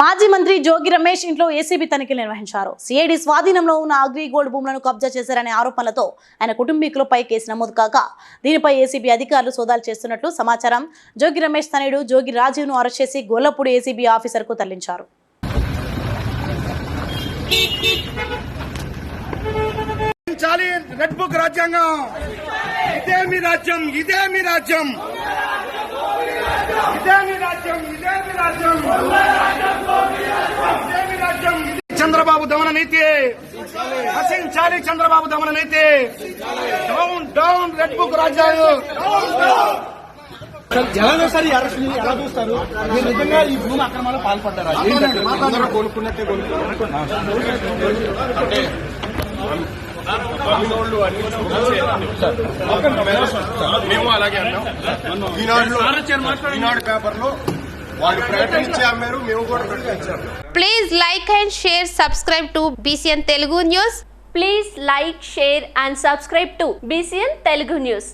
మాజీ మంత్రి జోగి రమేష్ ఇంట్లో ఏసీబీ తనిఖీలు నిర్వహించారు. సిఐడి స్వాధీనంలో ఉన్న అగ్రిగోల్డ్ భూములను కబ్జా చేశారనే ఆరోపణలతో ఆయన కుటుంబీకులపై కేసు నమోదు కాక దీనిపై ఏసీబీ అధికారులు సోదాలు చేస్తున్నట్లు సమాచారం. జోగి రమేష్ తనయుడు జోగి రాజీవ్ను అరెస్ట్ చేసి గొల్లపూడి ఏసీబీ ఆఫీసర్కు తరలించారు. చాలి రెడ్ బుక్ రాజ్యాంగం. ఇదే మీ రాజ్యం ఇదే మీ రాజ్యం. ఇదే మీ రాజ్యం ఇదే మీ రాజ్యం ఇదే మీ రాజ్యం ఇది చంద్రబాబు దమన నీతి. హసించాలి చంద్రబాబు దమన నీతి. డౌన్ డౌన్ రెడ్ బుక్ రాజ్యాంగం జగన్ సార్ ఈ అరెస్ట్ని ఎలా చూస్తారు? మీరు నిజంగా ఈ భూమి అక్రమాలు పాల్పడ్డారా? అందరూ కొనుక్కున్నట్టే మేము అలాగే అన్నాం. ఈనాడులో ఈనాడు పేపర్లో వాళ్ళు ప్రకటించి అమ్మారు మేము కూడా ప్రకటించాము Please like and share, subscribe to BCN Telugu News. Please like, share and subscribe to BCN Telugu News.